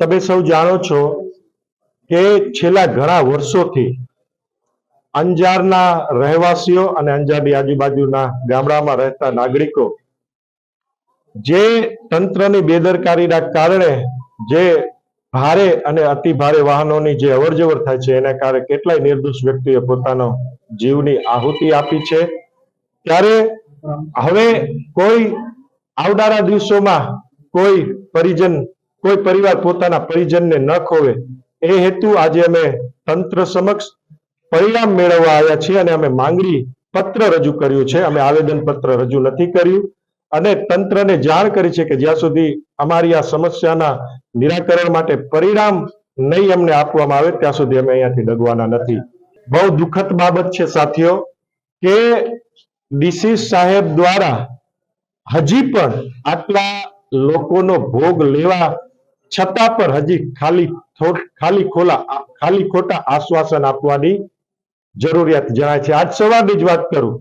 તમે સૌ જાણો છો કે છેલ્લા ઘણા વર્ષોથી અંજારના રહેવાસીઓ અને અંજારની આજુબાજુના ગામડામાં રહેતા નાગરિકો જે તંત્રની બેદરકારીના કારણે જે ભારે અને અતિ ભારે વાહનોની જે અવરજવર થાય છે, એના કારણે કેટલાય નિર્દોષ વ્યક્તિએ પોતાનો જીવની આહુતિ આપી છે. ત્યારે હવે કોઈ આવનારા દિવસોમાં કોઈ પરિજન કોઈ પરિવાર પોતાના પરિજનને ન ખોવે. એ હેતુ આજે અમે તંત્ર સમક્ષ પરિણામ મેળવવા આવ્યા છીએ અને અમે માંગણી પત્ર રજૂ કર્યું છે. અમે આવેદન પત્ર રજૂ નથી કર્યું અને તંત્રને જાણ કરી છે કે જ્યાં સુધી અમારી આ સમસ્યાના નિરાકરણ માટે પરિણામ નહીં અમને આપવામાં આવે, ત્યાં સુધી અમે અહીંયાથી ડગવાના નથી. બહુ દુઃખદ બાબત છે સાથીઓ કે ડીસી સાહેબ દ્વારા હજી પણ આટલા લોકોનો ભોગ લેવા છતાં પણ હજી ખાલી ખાલી ખોલા ખાલી ખોટા આશ્વાસન આપવાની જરૂરિયાત જણાય છે. આજ સવારની જ વાત કરું.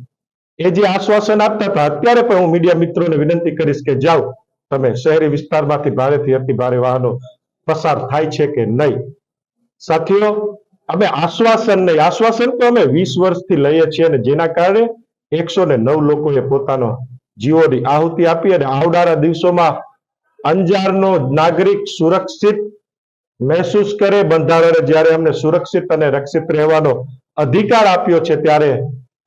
એ જે આશ્વાસન આપતા હતા, અત્યારે પણ હું મીડિયા મિત્રોને વિનંતી કરીશ કે જાઓ, તમે શહેરી વિસ્તારમાંથી ભારેથી અતિ ભારે વાહનો પસાર થાય છે કે નહીં? સાથીઓ, અમે આશ્વાસન નહીં. આશ્વાસન તો અમે વીસ વર્ષથી લઈએ છીએ અને જેના કારણે એકસો ને નવ લોકોએ પોતાનો જીવોની આહુતિ આપી અને આવનારા દિવસોમાં અંજારનો નાગરિક સુરક્ષિત મહેસૂસ કરે. બંધારણે જ્યારે અમને સુરક્ષિત અને રક્ષિત રહેવાનો અધિકાર આપ્યો છે ત્યારે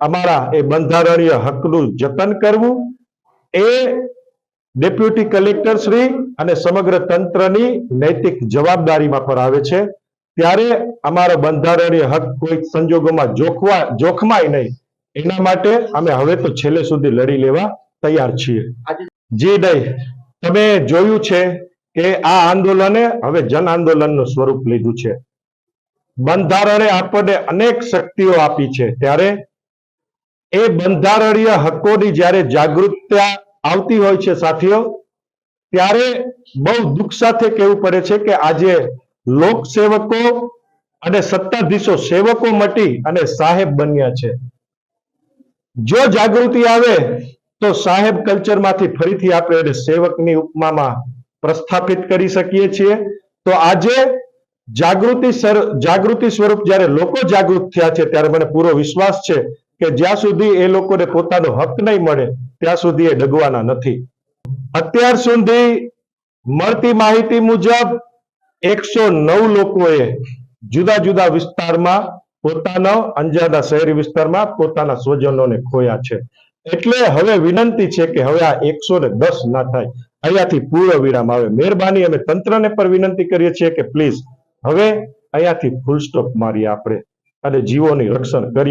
અમારા એ બંધારણીય હકનું જતન કરવું એ ડેપ્યુટી કલેક્ટર શ્રી અને સમગ્ર તંત્રની નૈતિક જવાબદારીમાં પર આવે છે. ત્યારે અમારો બંધારણીય હક કોઈ સંજોગોમાં જોખવા જોખમાય નહીં. એના માટે અમે હવે તો છેલ્લે સુધી લડી લેવા તૈયાર છીએ. જી નહીં તમે જોયું છે કે આ આંદોલને હવે જન આંદોલનનું સ્વરૂપ લીધું છે. બંધારણે આપણને અનેક શક્તિઓ આપી છે. ત્યારે એ બંધારણીય હકોની જ્યારે જાગૃતતા આવતી હોય છે સાથીઓ, ત્યારે બહુ દુઃખ સાથે કહેવું પડે છે કે આજે લોકસેવકો અને સત્તાધીશો સેવકો મટી અને સાહેબ બન્યા છે. જો જાગૃતિ આવે તો સાહેબ કલ્ચરમાંથી ફરીથી આપણે એને સેવકની ઉપમામાં પ્રસ્થાપિત કરી શકીએ છીએ. તો આજે જાગૃતિ જાગૃતિ સ્વરૂપ જ્યારે લોકો જાગૃત થયા છે, ત્યારે મને પૂરો વિશ્વાસ છે કે જ્યાં સુધી એ લોકોને પોતાનો હક નહીં મળે, ત્યાં સુધી એ ડગવાના નથી. અત્યાર સુધી મળતી માહિતી મુજબ એકસો નવ લોકોએ જુદા જુદા વિસ્તારમાં પોતાના અંજારના શહેરી વિસ્તારમાં પોતાના સ્વજનોને ખોયા છે. એટલે હવે વિનંતી છે કે હવે આ એકસો ને દસ ના થાય. અહીંયાથી પૂર્ણ વિરામ આવે. મહેરબાની અમે તંત્રને પણ વિનંતી કરીએ છીએ કે પ્લીઝ હવે અહીંયાથી ફૂલ સ્ટોપ મારીએ આપણે. અને જીવોની રક્ષણ કરીએ.